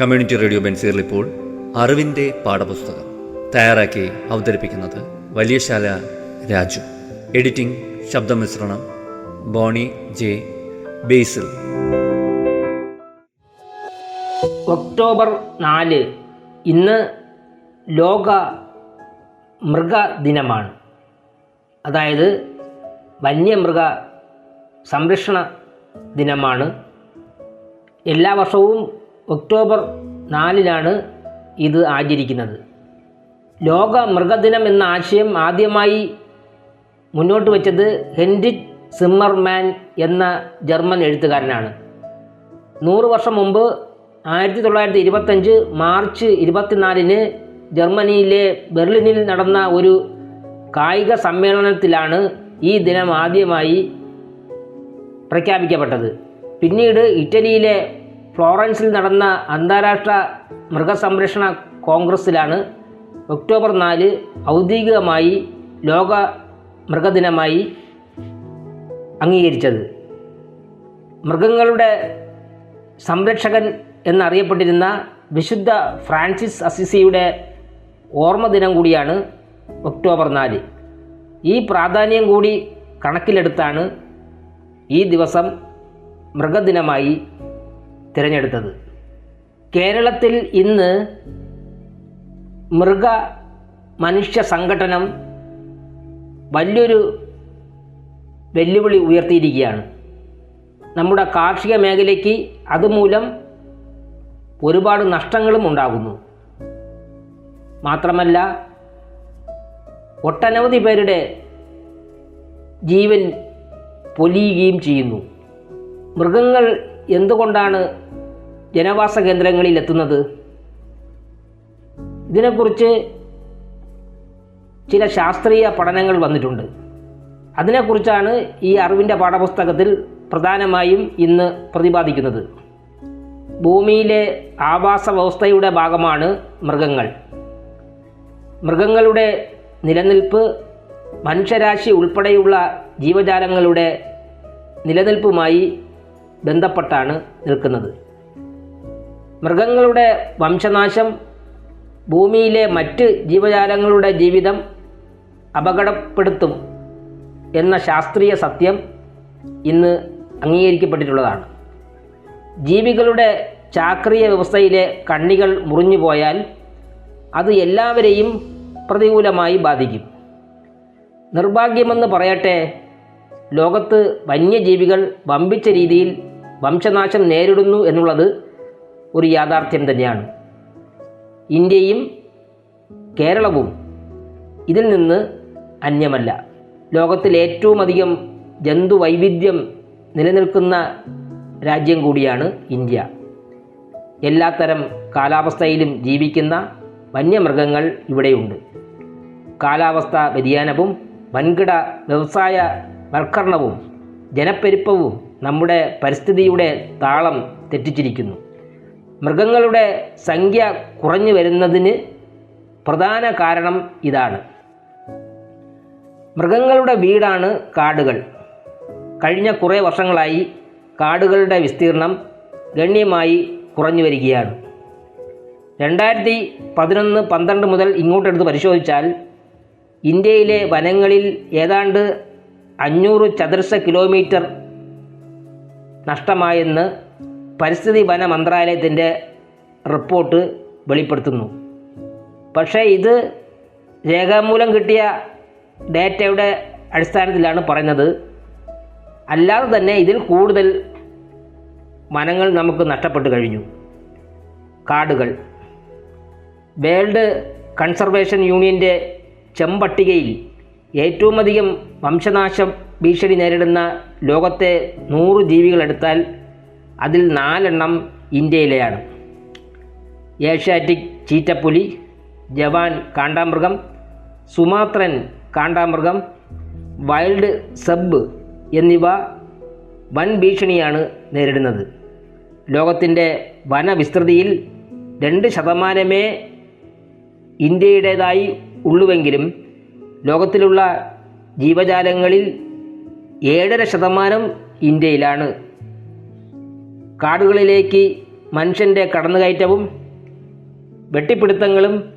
Community radio ബെൻസീറിൽ ഇപ്പോൾ അറിവിന്റെ പാഠപുസ്തകം തയ്യാറാക്കി അവതരിപ്പിക്കുന്നത് വലിയശാല രാജു. എഡിറ്റിംഗ് ശബ്ദമിശ്രണം ബോണി ജെ ബേസിൽ. ഒക്ടോബർ നാല് ഇന്ന് ലോക മൃഗദിനമാണ് അതായത് വന്യമൃഗ സംരക്ഷണ ദിനമാണ്. എല്ലാ വർഷവും ഒക്ടോബർ നാലിനാണ് ഇത് ആചരിക്കുന്നത്. ലോക മൃഗദിനം എന്ന ആശയം ആദ്യമായി മുന്നോട്ട് വച്ചത് ഹെൻറി സിമ്മർമാൻ എന്ന ജർമ്മൻ എഴുത്തുകാരനാണ്. നൂറ് വർഷം മുമ്പ് ആയിരത്തി തൊള്ളായിരത്തി ഇരുപത്തഞ്ച് മാർച്ച് ഇരുപത്തിനാലിന് ജർമ്മനിയിലെ ബെർലിനിൽ നടന്ന ഒരു കായിക സമ്മേളനത്തിലാണ് ഈ ദിനം ആദ്യമായി പ്രഖ്യാപിക്കപ്പെട്ടത്. പിന്നീട് ഇറ്റലിയിലെ ഫ്ലോറൻസിൽ നടന്ന അന്താരാഷ്ട്ര മൃഗസംരക്ഷണ കോൺഗ്രസ്സിലാണ് ഒക്ടോബർ നാല് ഔദ്യോഗികമായി ലോക മൃഗദിനമായി അംഗീകരിച്ചത്. മൃഗങ്ങളുടെ സംരക്ഷകൻ എന്നറിയപ്പെട്ടിരുന്ന വിശുദ്ധ ഫ്രാൻസിസ് അസിസിയുടെ ഓർമ്മ ദിനം കൂടിയാണ് ഒക്ടോബർ നാല്. ഈ പ്രാധാന്യം കൂടി കണക്കിലെടുത്താണ് ഈ ദിവസം മൃഗദിനമായി തിരഞ്ഞെടുത്തത്. കേരളത്തിൽ ഇന്ന് മൃഗ മനുഷ്യ സംഘടനം വലിയൊരു വെല്ലുവിളി ഉയർത്തിയിരിക്കുകയാണ്. നമ്മുടെ കാർഷിക മേഖലയ്ക്ക് അതുമൂലം ഒരുപാട് നഷ്ടങ്ങളും ഉണ്ടാകുന്നു. മാത്രമല്ല ഒട്ടനവധി പേരുടെ ജീവൻ പൊലിയുകയും ചെയ്യുന്നു. മൃഗങ്ങൾ എന്തുകൊണ്ടാണ് ജനവാസ കേന്ദ്രങ്ങളിൽ എത്തുന്നത്? ഇതിനെക്കുറിച്ച് ചില ശാസ്ത്രീയ പഠനങ്ങൾ വന്നിട്ടുണ്ട്. അതിനെക്കുറിച്ചാണ് ഈ അറിവിന്റെ പാഠപുസ്തകത്തിൽ പ്രധാനമായും ഇന്ന് പ്രതിപാദിക്കുന്നത്. ഭൂമിയിലെ ആവാസ വ്യവസ്ഥയുടെ ഭാഗമാണ് മൃഗങ്ങൾ. മൃഗങ്ങളുടെ നിലനിൽപ്പ് മനുഷ്യരാശി ഉൾപ്പെടെയുള്ള ജീവജാലങ്ങളുടെ നിലനിൽപ്പുമായി ബന്ധപ്പെട്ടാണ് നിൽക്കുന്നത്. മൃഗങ്ങളുടെ വംശനാശം ഭൂമിയിലെ മറ്റ് ജീവജാലങ്ങളുടെ ജീവിതം അപകടപ്പെടുത്തും എന്ന ശാസ്ത്രീയ സത്യം ഇന്ന് അംഗീകരിക്കപ്പെട്ടിട്ടുള്ളതാണ്. ജീവികളുടെ ചാക്രിയ വ്യവസ്ഥയിലെ കണ്ണികൾ മുറിഞ്ഞു പോയാൽ അത് എല്ലാവരെയും പ്രതികൂലമായി ബാധിക്കും. നിർഭാഗ്യമെന്ന് പറയട്ടെ ലോകത്ത് വന്യജീവികൾ വമ്പിച്ച രീതിയിൽ വംശനാശം നേരിടുന്നു എന്നുള്ളത് ഒരു യാഥാർത്ഥ്യം തന്നെയാണ്. ഇന്ത്യയും കേരളവും ഇതിൽ നിന്ന് അന്യമല്ല. ലോകത്തിൽ ഏറ്റവും അധികം ജന്തുവൈവിധ്യം നിലനിൽക്കുന്ന രാജ്യം കൂടിയാണ് ഇന്ത്യ. എല്ലാത്തരം കാലാവസ്ഥയിലും ജീവിക്കുന്ന വന്യമൃഗങ്ങൾ ഇവിടെയുണ്ട്. കാലാവസ്ഥ വ്യതിയാനവും വൻകിട വ്യവസായ വൽക്കരണവും ജനപ്പെരുപ്പവും നമ്മുടെ പരിസ്ഥിതിയുടെ താളം തെറ്റിച്ചിരിക്കുന്നു. മൃഗങ്ങളുടെ സംഖ്യ കുറഞ്ഞു വരുന്നതിന് പ്രധാന കാരണം ഇതാണ്. മൃഗങ്ങളുടെ വീടാണ് കാടുകൾ. കഴിഞ്ഞ കുറേ വർഷങ്ങളായി കാടുകളുടെ വിസ്തീർണം ഗണ്യമായി കുറഞ്ഞു വരികയാണ്. രണ്ടായിരത്തി പതിനൊന്ന് പന്ത്രണ്ട് മുതൽ ഇങ്ങോട്ടെടുത്ത് പരിശോധിച്ചാൽ ഇന്ത്യയിലെ വനങ്ങളിൽ ഏതാണ്ട് അഞ്ഞൂറ് ചതുരശ്ര കിലോമീറ്റർ നഷ്ടമായെന്ന് പരിസ്ഥിതി വന മന്ത്രാലയത്തിന്റെ റിപ്പോർട്ട് വെളിപ്പെടുത്തുന്നു. പക്ഷേ ഇത് രേഖാമൂലം കിട്ടിയ ഡേറ്റയുടെ അടിസ്ഥാനത്തിലാണ് പറയുന്നത്. അല്ലാതെ തന്നെ ഇതിൽ കൂടുതൽ വനങ്ങൾ നമുക്ക് നഷ്ടപ്പെട്ടു കഴിഞ്ഞു. കാടുകൾ. വേൾഡ് കൺസർവേഷൻ യൂണിയന്റെ ചെമ്പട്ടികയിൽ ഏറ്റവും അധികം വംശനാശം ഭീഷണി നേരിടുന്ന ലോകത്തെ നൂറ് ജീവികളെടുത്താൽ അതിൽ നാലെണ്ണം ഇന്ത്യയിലെയാണ്. ഏഷ്യാറ്റിക് ചീറ്റപ്പുലി ജവാൻ കാണ്ടാമൃഗം സുമാത്രൻ കാണ്ടാമൃഗം വൈൽഡ് സബ് എന്നിവ വൻ ഭീഷണിയാണ് നേരിടുന്നത്. ലോകത്തിന്റെ വനവിസ്തൃതിയിൽ രണ്ട് ശതമാനമേ ഇന്ത്യയുടേതായി ഉള്ളുവെങ്കിലും ലോകത്തിലുള്ള ജീവജാലങ്ങളിൽ ഏഴര ശതമാനം ഇന്ത്യയിലാണ്. കാടുകളിലേക്ക് മനുഷ്യന്റെ കടന്നുകയറ്റവും വെട്ടിപ്പിടുത്തങ്ങളും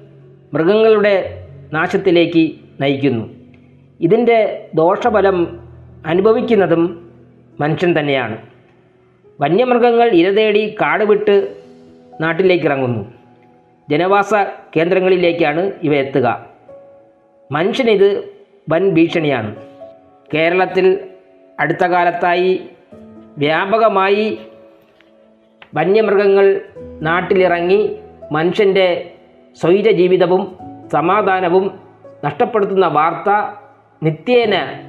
മൃഗങ്ങളുടെ നാശത്തിലേക്ക് നയിക്കുന്നു. ഇതിന്റെ ദോഷഫലം അനുഭവിക്കുന്നതും മനുഷ്യൻ തന്നെയാണ്. വന്യമൃഗങ്ങൾ ഇരതേടി കാട് വിട്ട് നാട്ടിലേക്ക് ഇറങ്ങുന്നു. ജനവാസ കേന്ദ്രങ്ങളിലേക്കാണ് ഇവ എത്തുക. മനുഷ്യനിത് വൻ ഭീഷണിയാണ്. കേരളത്തിൽ അടുത്ത കാലത്തായി വ്യാപകമായി വന്യമൃഗങ്ങൾ നാട്ടിലിറങ്ങി മനുഷ്യന്റെ സ്വൈര ജീവിതവും സമാധാനവും നഷ്ടപ്പെടുത്തുന്ന വാർത്ത നിത്യേന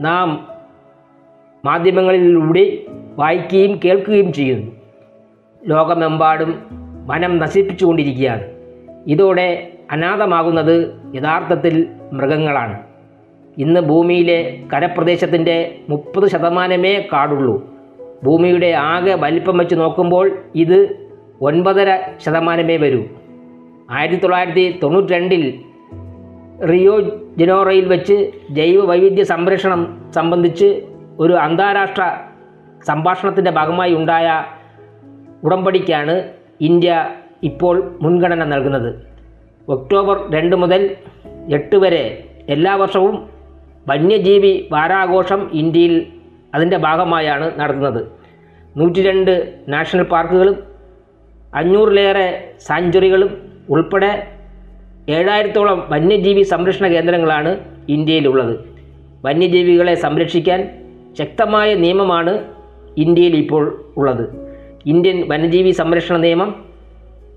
നാം മാധ്യമങ്ങളിലൂടെ വായിക്കുകയും കേൾക്കുകയും ചെയ്യുന്നു. ലോകമെമ്പാടും വനം നശിപ്പിച്ചുകൊണ്ടിരിക്കുകയാണ്. ഇതോടെ അനാഥമാകുന്നത് യഥാർത്ഥത്തിൽ മൃഗങ്ങളാണ്. ഇന്ന് ഭൂമിയിലെ കരപ്രദേശത്തിന്റെ മുപ്പത് ശതമാനമേ കാടുള്ളൂ. ഭൂമിയുടെ ആകെ വലിപ്പം വെച്ച് നോക്കുമ്പോൾ ഇത് ഒൻപതര ശതമാനമേ വരൂ. ആയിരത്തി തൊള്ളായിരത്തി തൊണ്ണൂറ്റി രണ്ടിൽ റിയോ ജനോറയിൽ വെച്ച് ജൈവ വൈവിധ്യ സംരക്ഷണം സംബന്ധിച്ച് ഒരു അന്താരാഷ്ട്ര സംഭാഷണത്തിന്റെ ഭാഗമായി ഉണ്ടായ ഉടമ്പടിക്കാണ് ഇന്ത്യ ഇപ്പോൾ മുൻഗണന നൽകുന്നത്. ഒക്ടോബർ രണ്ട് മുതൽ എട്ട് വരെ എല്ലാ വർഷവും വന്യജീവി വാരാഘോഷം ഇന്ത്യയിൽ അതിന്റെ ഭാഗമായാണ് നടത്തുന്നത് നൂറ്റി രണ്ട് നാഷണൽ പാർക്കുകളും അഞ്ഞൂറിലേറെ സാഞ്ചുറികളും ഉൾപ്പെടെ ഏഴായിരത്തോളം വന്യജീവി സംരക്ഷണ കേന്ദ്രങ്ങളാണ് ഇന്ത്യയിലുള്ളത്. വന്യജീവികളെ സംരക്ഷിക്കാൻ ശക്തമായ നിയമമാണ് ഇന്ത്യയിൽ ഇപ്പോൾ ഉള്ളത്. ഇന്ത്യൻ വന്യജീവി സംരക്ഷണ നിയമം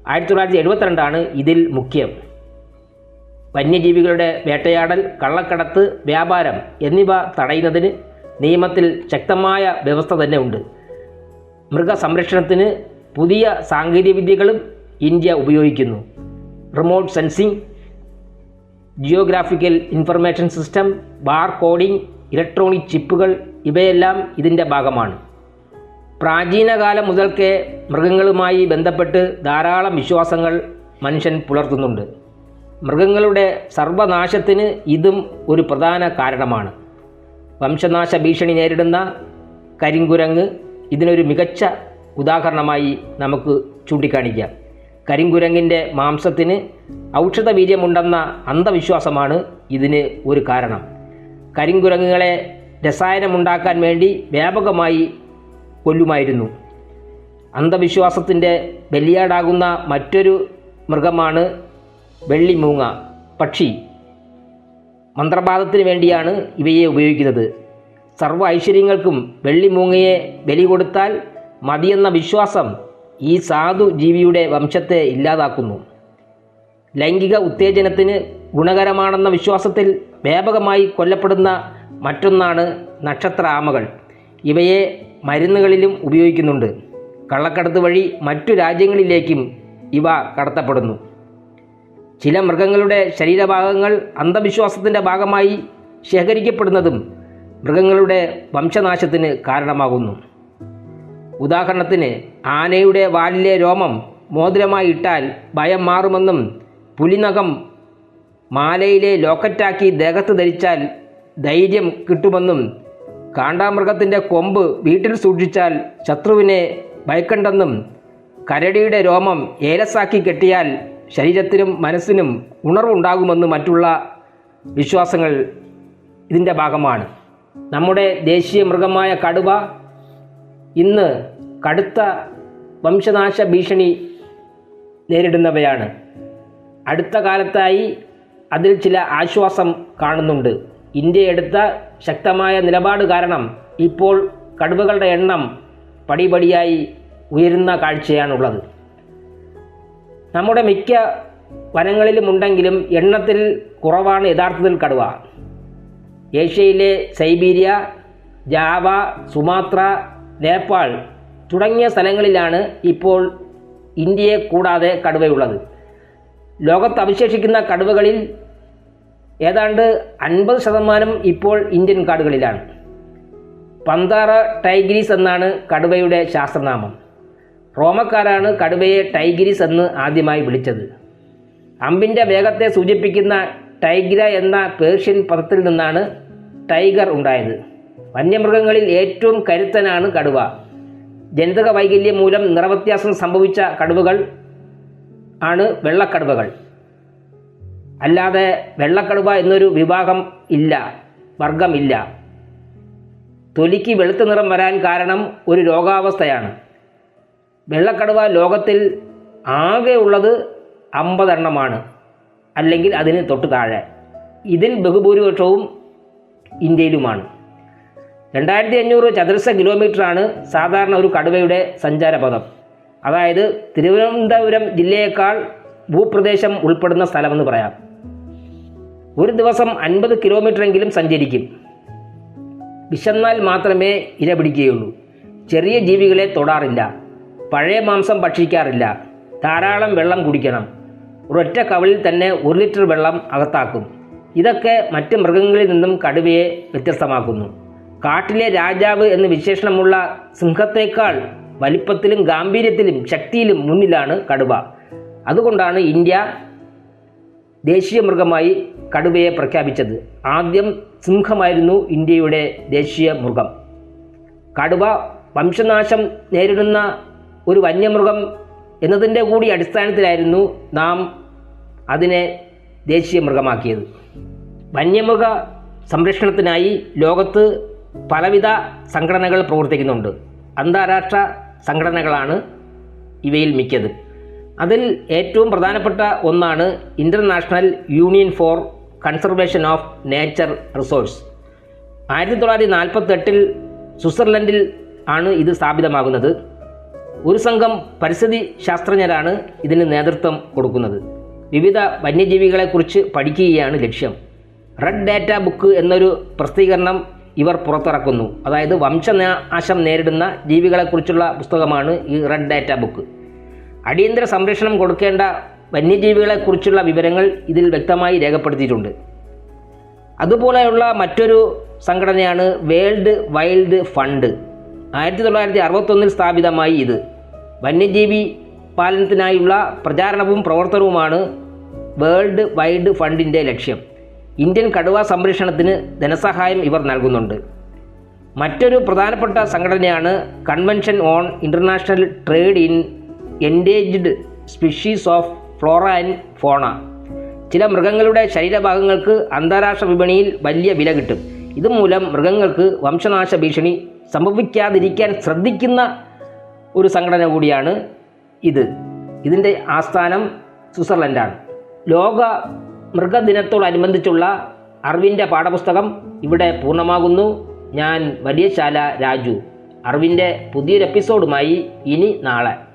ആയിരത്തി തൊള്ളായിരത്തി എഴുപത്തിരണ്ടാണ് ഇതിൽ മുഖ്യം. വന്യജീവികളുടെ വേട്ടയാടൽ കള്ളക്കടത്ത് വ്യാപാരം എന്നിവ തടയുന്നതിന് നിയമത്തിൽ ശക്തമായ വ്യവസ്ഥ തന്നെ ഉണ്ട്. മൃഗസംരക്ഷണത്തിന് പുതിയ സാങ്കേതികവിദ്യകളും ഇന്ത്യ ഉപയോഗിക്കുന്നു. Remote sensing geographical information system bar coding electronic ചിപ്പുകൾ ഇവയെല്ലാം ഇതിന്റെ ഭാഗമാണ്. പ്രാചീന കാലം മുതൽക്കേ മൃഗങ്ങളുമായി ബന്ധപ്പെട്ട് ധാരാളം വിശ്വാസങ്ങൾ മനുഷ്യൻ പുലർത്തുന്നുണ്ട്. മൃഗങ്ങളുടെ സർവനാശത്തിന് ഇതും ഒരു പ്രധാന കാരണമാണ്. വംശനാശ ഭീഷണി നേരിടുന്ന കരിങ്കുരങ്ങ് ഇതിനൊരു മികച്ച ഉദാഹരണമായി നമുക്ക് ചൂണ്ടിക്കാണിക്കാം. കരിങ്കുരങ്ങിന്റെ മാംസത്തിന് ഔഷധ വീര്യമുണ്ടെന്ന അന്ധവിശ്വാസമാണ് ഇതിന് ഒരു കാരണം. കരിങ്കുരങ്ങുകളെ രസായനമുണ്ടാക്കാൻ വേണ്ടി വ്യാപകമായി കൊല്ലുമായിരുന്നു. അന്ധവിശ്വാസത്തിന്റെ ബലിയാടാകുന്ന മറ്റൊരു മൃഗമാണ് വെള്ളിമൂങ്ങ പക്ഷി. മന്ത്രവാദത്തിന് വേണ്ടിയാണ് ഇവയെ ഉപയോഗിക്കുന്നത്. സർവ ഐശ്വര്യങ്ങൾക്കും വെള്ളിമൂങ്ങയെ ബലി കൊടുത്താൽ മതിയെന്ന വിശ്വാസം ഈ സാധു ജീവിയുടെ വംശത്തെ ഇല്ലാതാക്കുന്നു. ലൈംഗിക ഉത്തേജനത്തിന് ഗുണകരമാണെന്ന വിശ്വാസത്തിൽ വ്യാപകമായി കൊല്ലപ്പെടുന്ന മറ്റൊന്നാണ് നക്ഷത്ര ആമകൾ ഇവയെ മരുന്നുകളിലും ഉപയോഗിക്കുന്നുണ്ട്. കള്ളക്കടത്ത് വഴി മറ്റു രാജ്യങ്ങളിലേക്കും ഇവ കടത്തപ്പെടുന്നു. ചില മൃഗങ്ങളുടെ ശരീരഭാഗങ്ങൾ അന്ധവിശ്വാസത്തിന്റെ ഭാഗമായി ശേഖരിക്കപ്പെടുന്നതും മൃഗങ്ങളുടെ വംശനാശത്തിന് കാരണമാകുന്നു. ഉദാഹരണത്തിന് ആനയുടെ വാലിലെ രോമം മോതിരമായി ഇട്ടാൽ ഭയം മാറുമെന്നും പുലിനഖം മാലയിലെ ലോക്കറ്റാക്കി ദേഹത്ത് ധരിച്ചാൽ ധൈര്യം കിട്ടുമെന്നും കാണ്ടാമൃഗത്തിന്റെ കൊമ്പ് വീട്ടിൽ സൂക്ഷിച്ചാൽ ശത്രുവിനെ ഭയക്കണ്ടെന്നും കരടിയുടെ രോമം ഏലസാക്കി കെട്ടിയാൽ ശരീരത്തിനും മനസ്സിനും ഉണർവുണ്ടാകുമെന്നും മറ്റുള്ള വിശ്വാസങ്ങൾ ഇതിന്റെ ഭാഗമാണ്. നമ്മുടെ ദേശീയ മൃഗമായ കടുവ ഇന്ന് കടുത്ത വംശനാശ ഭീഷണി നേരിടുന്നവയാണ്. അടുത്ത കാലത്തായി അതിൽ ചില ആശ്വാസം കാണുന്നുണ്ട്. ഇന്ത്യ എടുത്ത ശക്തമായ നിലപാട് കാരണം ഇപ്പോൾ കടുവകളുടെ എണ്ണം പടിപടിയായി ഉയരുന്ന കാഴ്ചയാണുള്ളത്. നമ്മുടെ മിക്ക വനങ്ങളിലും ഉണ്ടെങ്കിലും എണ്ണത്തിൽ കുറവാണ് യഥാർത്ഥത്തിൽ കടുവ. ഏഷ്യയിലെ സൈബീരിയ ജാവ സുമാത്ര നേപ്പാൾ തുടങ്ങിയ സ്ഥലങ്ങളിലാണ് ഇപ്പോൾ ഇന്ത്യയെ കൂടാതെ കടുവയുള്ളത്. ലോകത്ത് അവശേഷിക്കുന്ന കടുവകളിൽ ഏതാണ്ട് അൻപത് ശതമാനം ഇപ്പോൾ ഇന്ത്യൻ കാടുകളിലാണ്. പന്താറ ടൈഗ്രീസ് എന്നാണ് കടുവയുടെ ശാസ്ത്രനാമം. റോമക്കാരാണ് കടുവയെ ടൈഗ്രീസ് എന്ന് ആദ്യമായി വിളിച്ചത്. അമ്പിന്റെ വേഗത്തെ സൂചിപ്പിക്കുന്ന ടൈഗ്ര എന്ന പേർഷ്യൻ പദത്തിൽ നിന്നാണ് ടൈഗർ ഉണ്ടായത്. വന്യമൃഗങ്ങളിൽ ഏറ്റവും കരുത്തനാണ് കടുവ. ജനിതക വൈകല്യം മൂലം നിറവ്യത്യാസം സംഭവിച്ച കടുവകൾ ആണ് വെള്ളക്കടുവകൾ. അല്ലാതെ വെള്ളക്കടുവ എന്നൊരു വിഭാഗം ഇല്ല വർഗമില്ല തൊലിക്ക് വെളുത്ത നിറം വരാൻ കാരണം ഒരു രോഗാവസ്ഥയാണ്. വെള്ളക്കടുവ ലോകത്തിൽ ആകെ ഉള്ളത് അമ്പതെണ്ണമാണ് അല്ലെങ്കിൽ അതിന് തൊട്ട് താഴെ. ഇതിൽ ബഹുഭൂരിപക്ഷവും ഇന്ത്യയിലുമാണ്. രണ്ടായിരത്തി അഞ്ഞൂറ് ചതുരശ്ര കിലോമീറ്ററാണ് സാധാരണ ഒരു കടുവയുടെ സഞ്ചാരപഥം. അതായത് തിരുവനന്തപുരം ജില്ലയേക്കാൾ ഭൂപ്രദേശം ഉൾപ്പെടുന്ന സ്ഥലമെന്ന് പറയാം. ഒരു ദിവസം അൻപത് കിലോമീറ്ററെങ്കിലും സഞ്ചരിക്കും. വിശന്നാൽ മാത്രമേ ഇര പിടിക്കുകയുള്ളൂ. ചെറിയ ജീവികളെ തൊടാറില്ല. പഴയ മാംസം ഭക്ഷിക്കാറില്ല. ധാരാളം വെള്ളം കുടിക്കണം. ഒരൊറ്റ കവളിൽ തന്നെ ഒരു ലിറ്റർ വെള്ളം അകത്താക്കും. ഇതൊക്കെ മറ്റ് മൃഗങ്ങളിൽ നിന്നും കടുവയെ വ്യത്യസ്തമാക്കുന്നു. കാട്ടിലെ രാജാവ് എന്ന് വിശേഷണമുള്ള സിംഹത്തേക്കാൾ വലിപ്പത്തിലും ഗാംഭീര്യത്തിലും ശക്തിയിലും മുന്നിലാണ് കടുവ. അതുകൊണ്ടാണ് ഇന്ത്യ ദേശീയ മൃഗമായി കടുവയെ പ്രഖ്യാപിച്ചത്. ആദ്യം സിംഹമായിരുന്നു ഇന്ത്യയുടെ ദേശീയ മൃഗം കടുവ വംശനാശം നേരിടുന്ന ഒരു വന്യമൃഗം എന്നതിന്റെ കൂടി അടിസ്ഥാനത്തിലായിരുന്നു നാം അതിനെ ദേശീയ മൃഗമാക്കിയത് വന്യമൃഗ സംരക്ഷണത്തിനായി ലോകത്ത് പലവിധ സംഘടനകൾ പ്രവർത്തിക്കുന്നുണ്ട്. അന്താരാഷ്ട്ര സംഘടനകളാണ് ഇവയിൽ മിക്കത്. അതിൽ ഏറ്റവും പ്രധാനപ്പെട്ട ഒന്നാണ് international union for conservation of nature resource ആയിരത്തി തൊള്ളായിരത്തി നാൽപ്പത്തെട്ടിൽ സ്വിറ്റ്സർലൻഡിൽ ആണ് ഇത് സ്ഥാപിതമാകുന്നത്. ഒരു സംഘം പരിസ്ഥിതി ശാസ്ത്രജ്ഞരാണ് ഇതിന് നേതൃത്വം കൊടുക്കുന്നത്. വിവിധ വന്യജീവികളെക്കുറിച്ച് പഠിക്കുകയാണ് ലക്ഷ്യം. റെഡ് ഡാറ്റ ബുക്ക് എന്നൊരു പ്രസിദ്ധീകരണം ഇവർ പുറത്തിറക്കുന്നു. അതായത് വംശനാശം നേരിടുന്ന ജീവികളെക്കുറിച്ചുള്ള പുസ്തകമാണ് ഈ റെഡ് ഡാറ്റ ബുക്ക്. അടിയന്തര സംരക്ഷണം കൊടുക്കേണ്ട വന്യജീവികളെക്കുറിച്ചുള്ള വിവരങ്ങൾ ഇതിൽ വ്യക്തമായി രേഖപ്പെടുത്തിയിട്ടുണ്ട്. അതുപോലെയുള്ള മറ്റൊരു സംഘടനയാണ് വേൾഡ് വൈൽഡ് ഫണ്ട്. ആയിരത്തി തൊള്ളായിരത്തി അറുപത്തൊന്നിൽ സ്ഥാപിതമായി ഇത്. വന്യജീവി പാലനത്തിനായുള്ള പ്രചാരണവും പ്രവർത്തനവുമാണ് വേൾഡ് വൈഡ് ഫണ്ടിന്റെ ലക്ഷ്യം. ഇന്ത്യൻ കടുവ സംരക്ഷണത്തിന് ധനസഹായം ഇവർ നൽകുന്നുണ്ട്. മറ്റൊരു പ്രധാനപ്പെട്ട സംഘടനയാണ് convention on international trade in endangered species of flora and fauna. ചില മൃഗങ്ങളുടെ ശരീരഭാഗങ്ങൾക്ക് അന്താരാഷ്ട്ര വിപണിയിൽ വലിയ വില കിട്ടും. ഇതുമൂലം മൃഗങ്ങൾക്ക് വംശനാശ ഭീഷണി സംഭവിക്കാതിരിക്കാൻ ശ്രദ്ധിക്കുന്ന ഒരു സംഘടന കൂടിയാണ് ഇത്. ഇതിന്റെ ആസ്ഥാനം സ്വിറ്റ്സർലൻഡാണ്. ലോക മൃഗദിനത്തോടനുബന്ധിച്ചുള്ള അറിവിന്റെ പാഠപുസ്തകം ഇവിടെ പൂർണമാകുന്നു. ഞാൻ വലിയശാല രാജു. അറിവിന്റെ പുതിയൊരു എപ്പിസോഡുമായി ഇനി നാളെ.